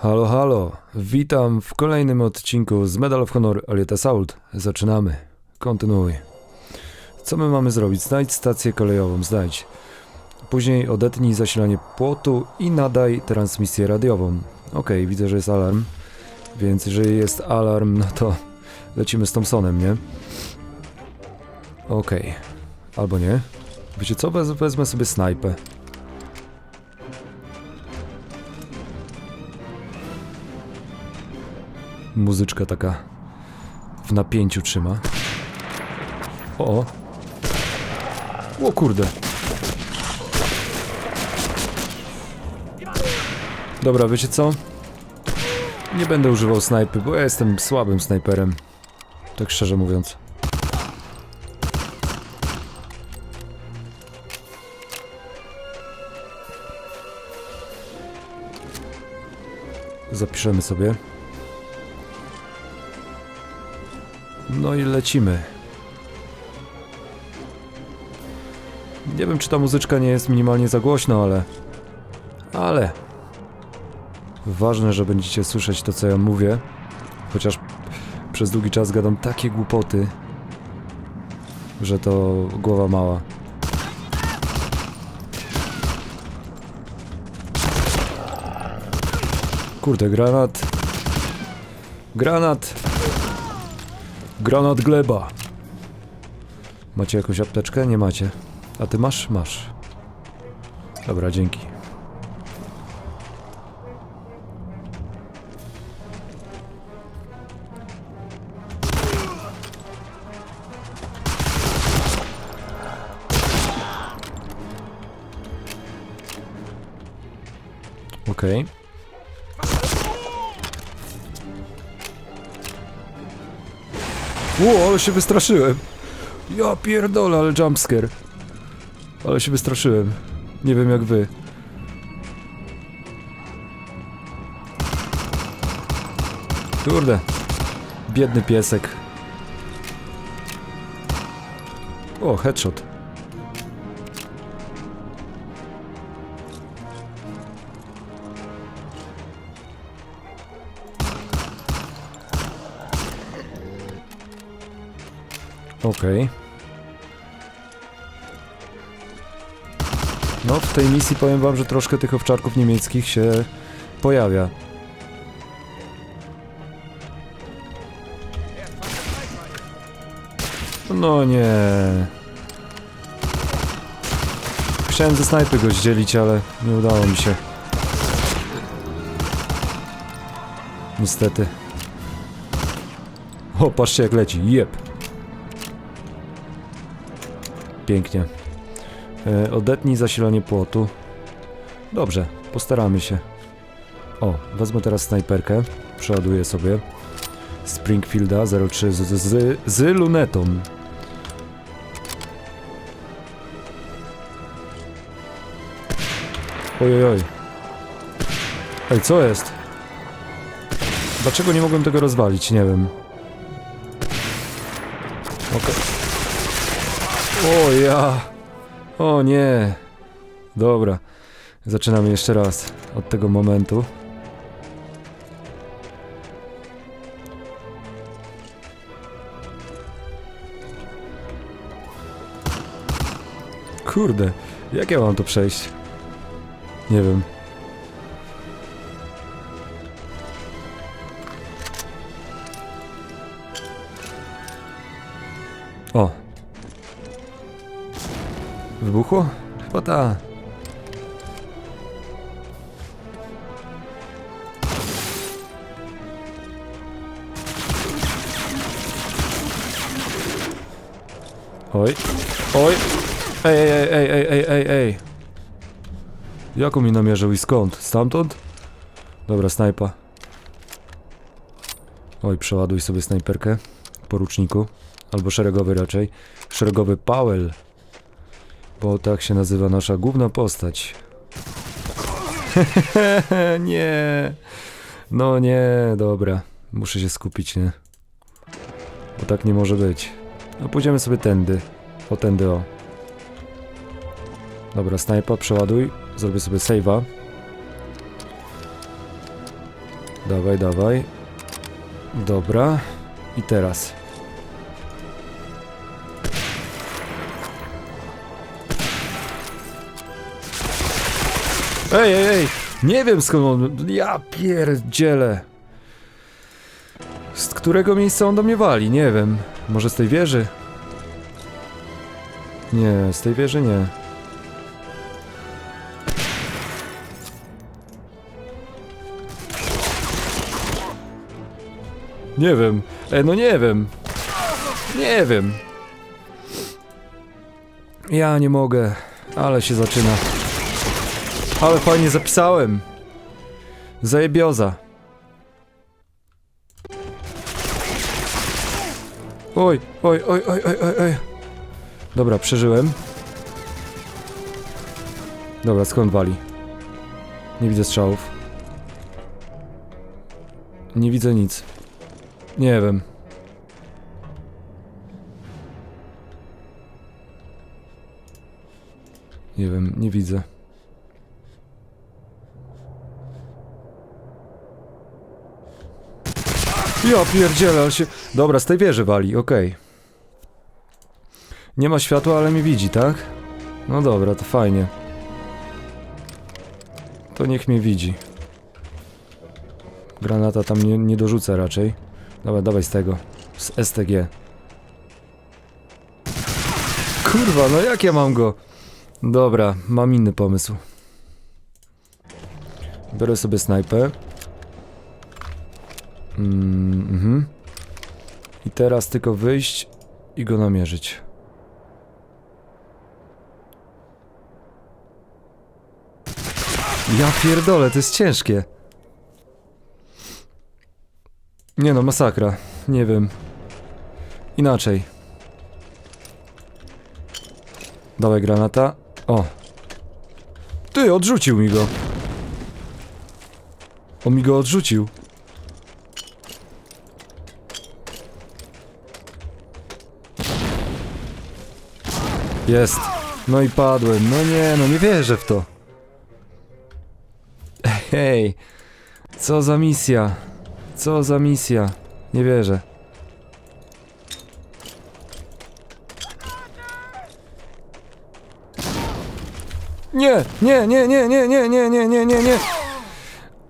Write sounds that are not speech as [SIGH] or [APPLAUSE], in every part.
Halo, halo. Witam w kolejnym odcinku z Medal of Honor Alieta Assault. Zaczynamy. Kontynuuj. Co my mamy zrobić? Znajdź stację kolejową, znajdź. Później odetnij zasilanie płotu i nadaj transmisję radiową. Okej, widzę, że jest alarm. Więc jeżeli jest alarm, no to lecimy z Thompsonem, nie? Okej. Albo nie. Wiecie co? Wez wezmę sobie snajpę. Muzyczka taka w napięciu trzyma. O, o. Kurde. Dobra, wiecie co? Nie będę używał snajpy, bo ja jestem słabym snajperem. Tak szczerze mówiąc. Zapiszemy sobie. No i lecimy. Nie wiem, czy ta muzyczka nie jest minimalnie za głośno, ale... Ale... Ważne, że będziecie słyszeć to, co ja mówię. Chociaż przez długi czas gadam takie głupoty, że to głowa mała. Kurde, granat. Granat. Granat gleba. Macie jakąś apteczkę? Nie macie. A ty masz? Masz. Dobra, dzięki. Okej. Ło, ale się wystraszyłem. Ja pierdolę, ale jumpscare. Ale się wystraszyłem. Nie wiem jak wy. Kurde. Biedny piesek. O, headshot. Okej. No, w tej misji powiem wam, że troszkę tych owczarków niemieckich się pojawia. No nie. Chciałem ze snajpy go zdzielić, ale nie udało mi się. Niestety. O, patrzcie jak leci. Jep. Pięknie. E, odetnij zasilanie płotu. Dobrze, postaramy się. O, wezmę teraz snajperkę. Przeładuję sobie. Springfielda 03 z, z, z, z lunetą. Ojojoj. Ej, co jest? Dlaczego nie mogłem tego rozwalić? Nie wiem. Okej. O ja. O nie. Dobra. Zaczynamy jeszcze raz od tego momentu. Kurde, jak ja mam to przejść? Nie wiem. Wybuchło? Chyba ta. Oj, oj. Ej, ej, ej, ej, ej, ej, ej. Jaką mi namierzył i skąd? Stamtąd? Dobra, snajpa. Oj, przeładuj sobie snajperkę. Poruczniku. Albo szeregowy raczej. Szeregowy Powell. Bo tak się nazywa nasza główna postać. [LAUGHS] nie. No nie, dobra. Muszę się skupić, nie? Bo tak nie może być. No pójdziemy sobie tędy. O tędy, o. Dobra, snajpa, przeładuj. Zrobię sobie save'a. Dawaj, dawaj. Dobra. I teraz. Ej, ej, ej! Nie wiem skąd on... Ja pierdzielę. Z którego miejsca on do mnie wali? Nie wiem. Może z tej wieży? Nie, z tej wieży nie. Nie wiem. E, no nie wiem. Nie wiem. Ja nie mogę, ale się zaczyna. Ale fajnie zapisałem. Zajebioza. Oj, oj, oj, oj, oj, oj, oj. Dobra, przeżyłem. Dobra, skąd wali? Nie widzę strzałów. Nie widzę nic. Nie wiem. Nie wiem, nie widzę. Ja pierdzielę, ale się... Dobra, z tej wieży wali, okej. Nie ma światła, ale mi widzi, tak? No dobra, to fajnie. To niech mnie widzi. Granata tam nie, nie dorzucę raczej. Dobra, dawaj z tego. Z STG. Kurwa, no jak ja mam go? Dobra, mam inny pomysł. Biorę sobie snajpę. Mm, mhm. I teraz tylko wyjść i go namierzyć. Ja pierdolę, to jest ciężkie. Nie no, masakra. Nie wiem. Inaczej. Dawaj granata. O. Ty, odrzucił mi go. On mi go odrzucił. Jest. No i padłem. No nie, no nie wierzę w to. Hej. Co za misja. Co za misja. Nie wierzę. Nie, nie, nie, nie, nie, nie, nie, nie, nie, nie, nie.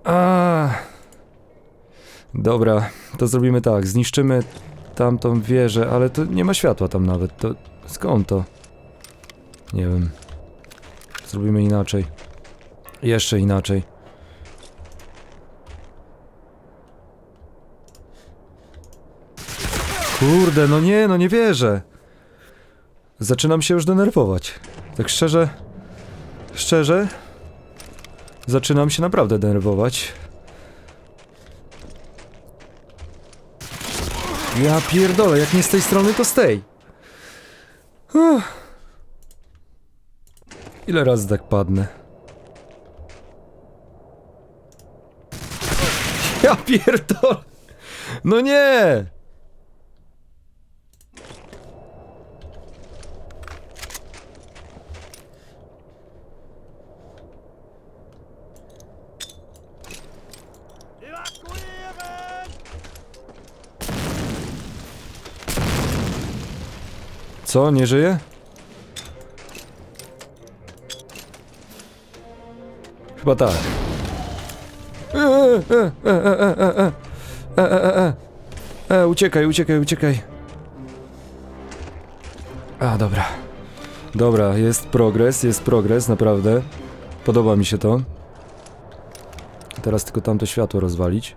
A. Dobra, to zrobimy tak. Zniszczymy tamtą wieżę, ale to nie ma światła tam nawet. To skąd to? Nie wiem. Zrobimy inaczej. Jeszcze inaczej. Kurde, no nie, no nie wierzę. Zaczynam się już denerwować. Tak szczerze. Szczerze. Zaczynam się naprawdę denerwować. Ja pierdolę, jak nie z tej strony, to z tej. Uff. Ile razy tak padnę? Ja pierdolę. No nie! Co, nie żyje? Chyba tak. E, e, e, e, e, e, e. E, e, e, e. E, uciekaj, uciekaj, uciekaj. A, dobra. Dobra, jest progres, jest progres, naprawdę. Podoba mi się to. Teraz tylko tamto światło rozwalić.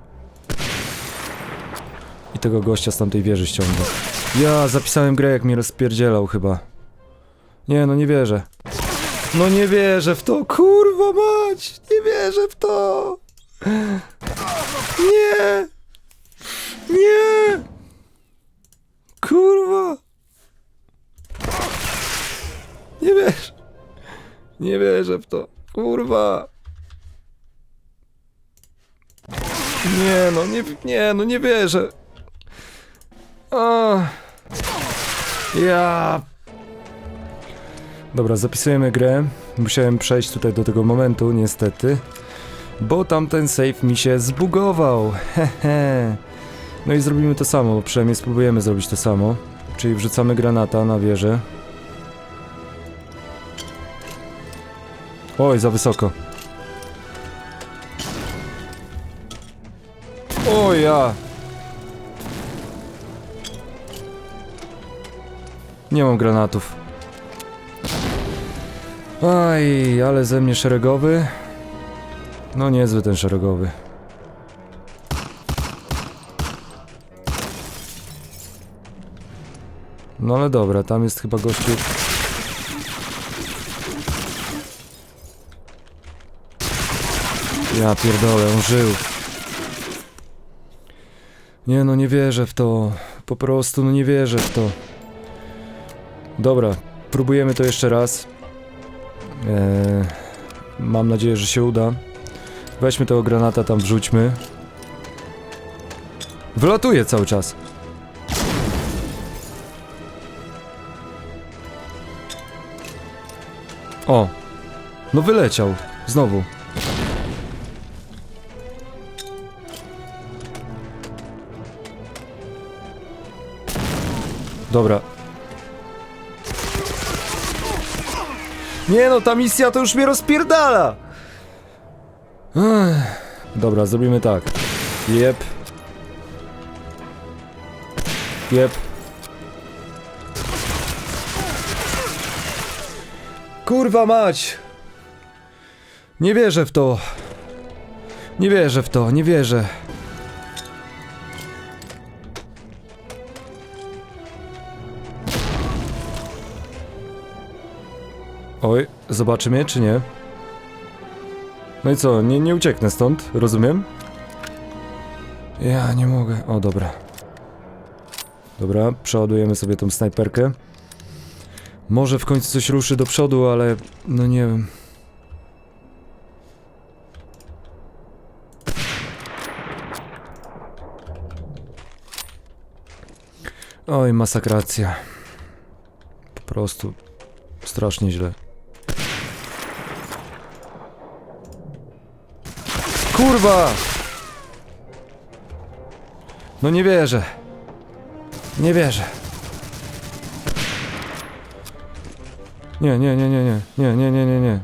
I tego gościa z tamtej wieży ściągnę. Ja zapisałem grę, jak mnie rozpierdzielał chyba. Nie, no nie wierzę. No nie wierzę w to, kurwa mać! Nie wierzę w to! Nie! Nie! Kurwa! Nie wierzę! Nie wierzę w to, kurwa! Nie no, nie, nie no, nie wierzę! A. Ja. Dobra, zapisujemy grę. Musiałem przejść tutaj do tego momentu, niestety. Bo tamten safe mi się zbugował. [LAUGHS] Hehe. No i zrobimy to samo, przynajmniej spróbujemy zrobić to samo. Czyli wrzucamy granata na wieżę. Oj, za wysoko. O ja! Nie mam granatów. Aj, ale ze mnie szeregowy. No niezły ten szeregowy. No ale dobra, tam jest chyba gościu. Ja pierdolę, on żył. Nie no, nie wierzę w to. Po prostu, no nie wierzę w to. Dobra, próbujemy to jeszcze raz. Eee, mam nadzieję, że się uda. Weźmy tego granata, tam wrzućmy. Wylatuje cały czas. O! No wyleciał. Znowu. Dobra. Nie no, ta misja to już mnie rozpierdala! Ech. Dobra, zrobimy tak. Jep. Jep. Kurwa mać! Nie wierzę w to. Nie wierzę w to, nie wierzę. Oj, zobaczy mnie czy nie? No i co, nie, nie ucieknę stąd, rozumiem? Ja nie mogę. O, dobra. Dobra, przeładujemy sobie tą snajperkę. Może w końcu coś ruszy do przodu, ale no nie wiem. Oj, masakracja. Po prostu strasznie źle. Kurwa! No nie wierzę. Nie wierzę. Nie, nie, nie, nie, nie, nie, nie, nie, nie, nie.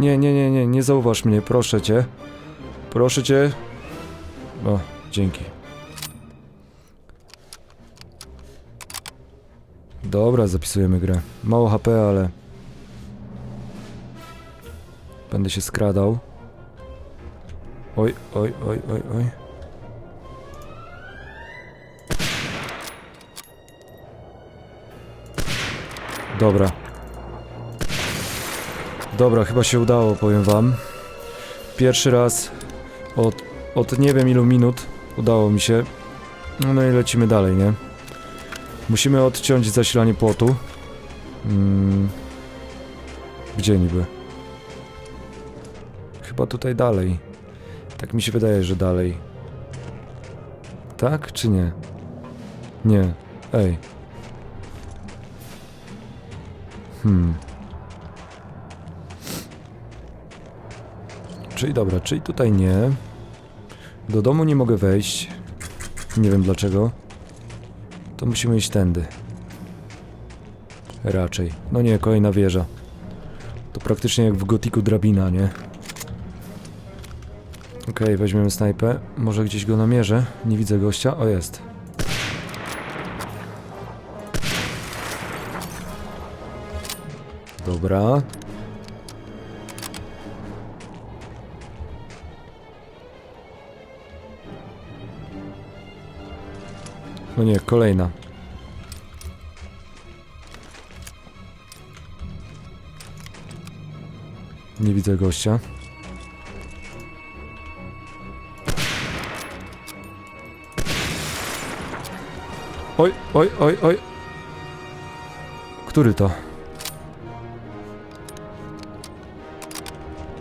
Nie, nie, nie, nie, nie zauważ mnie, proszę cię. Proszę cię. O, dzięki. Dobra, zapisujemy grę. Mało HP, ale... Będę się skradał. Oj, oj, oj, oj, oj. Dobra. Dobra, chyba się udało, powiem wam. Pierwszy raz od, od nie wiem ilu minut udało mi się. No i lecimy dalej, nie? Musimy odciąć zasilanie płotu. Mm. Gdzie niby? Chyba tutaj dalej. Tak mi się wydaje, że dalej. Tak czy nie? Nie. Ej. Hmm. Czyli dobra, czyli tutaj nie. Do domu nie mogę wejść. Nie wiem dlaczego. To musimy iść tędy. Raczej. No nie, kolejna wieża. To praktycznie jak w gotiku drabina, nie? Okej, weźmiemy snajpę. Może gdzieś go namierzę. Nie widzę gościa. O, jest. Dobra. No nie, kolejna. Nie widzę gościa. Oj, oj, oj, oj. Który to?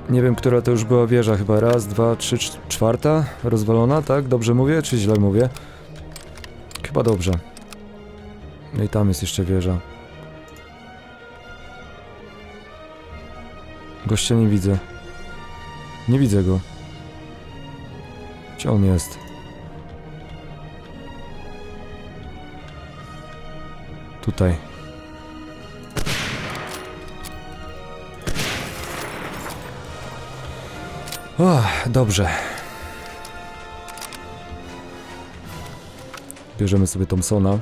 Nie wiem, która to już była wieża. Chyba raz, dwa, trzy, cz- czwarta? Rozwalona, tak? Dobrze mówię, czy źle mówię? Chyba dobrze. No i tam jest jeszcze wieża. Gościa nie widzę. Nie widzę go. Gdzie on jest? Tutaj. O, dobrze. Bierzemy sobie Thompsona,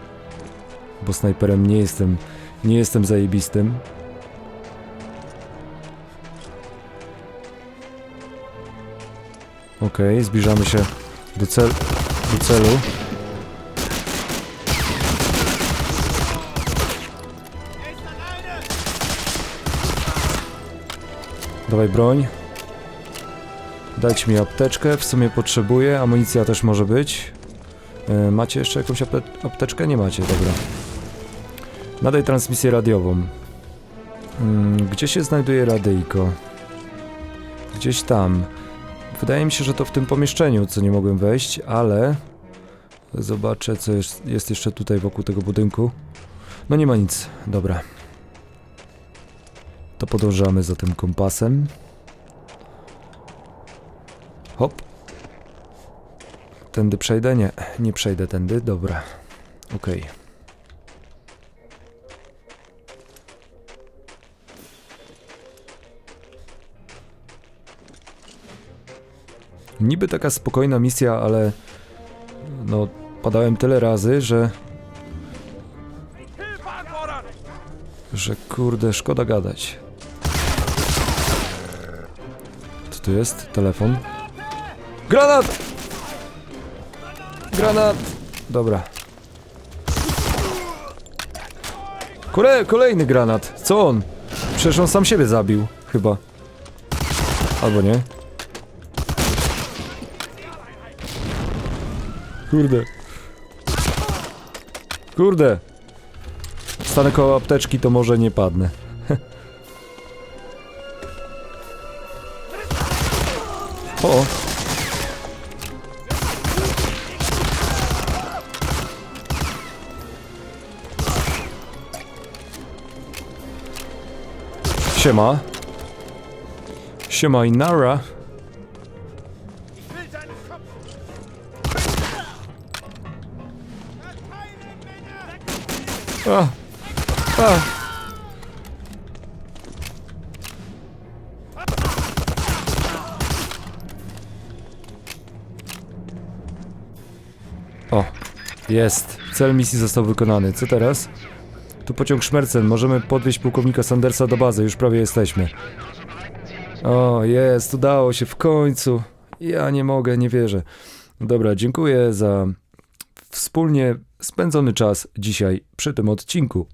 bo snajperem nie jestem, nie jestem zajebistym. Okej, zbliżamy się do, cel, do celu. Dawaj broń. Dajcie mi apteczkę, w sumie potrzebuję, amunicja też może być. E, macie jeszcze jakąś apte apteczkę? Nie macie, dobra. Nadaj transmisję radiową. Mm, gdzie się znajduje radyjko? Gdzieś tam. Wydaje mi się, że to w tym pomieszczeniu, co nie mogłem wejść, ale... Zobaczę, co jest, jest jeszcze tutaj wokół tego budynku. No nie ma nic, dobra. To podążamy za tym kompasem. Hop. Tędy przejdę? Nie, nie przejdę tędy, dobra. Okej. Niby taka spokojna misja, ale no padałem tyle razy, że że kurde, szkoda gadać. Tu jest? Telefon. Granat! Granat! Dobra. Kole kolejny granat. Co on? Przecież on sam siebie zabił. Chyba. Albo nie. Kurde. Kurde. Stanę koło apteczki, to może nie padnę. O. Siema. Siema i nara. A. A. jest. Cel misji został wykonany. Co teraz? Tu pociąg Szmercen. Możemy podwieźć pułkownika Sandersa do bazy. Już prawie jesteśmy. O, jest. Udało się w końcu. Ja nie mogę, nie wierzę. Dobra, dziękuję za wspólnie spędzony czas dzisiaj przy tym odcinku.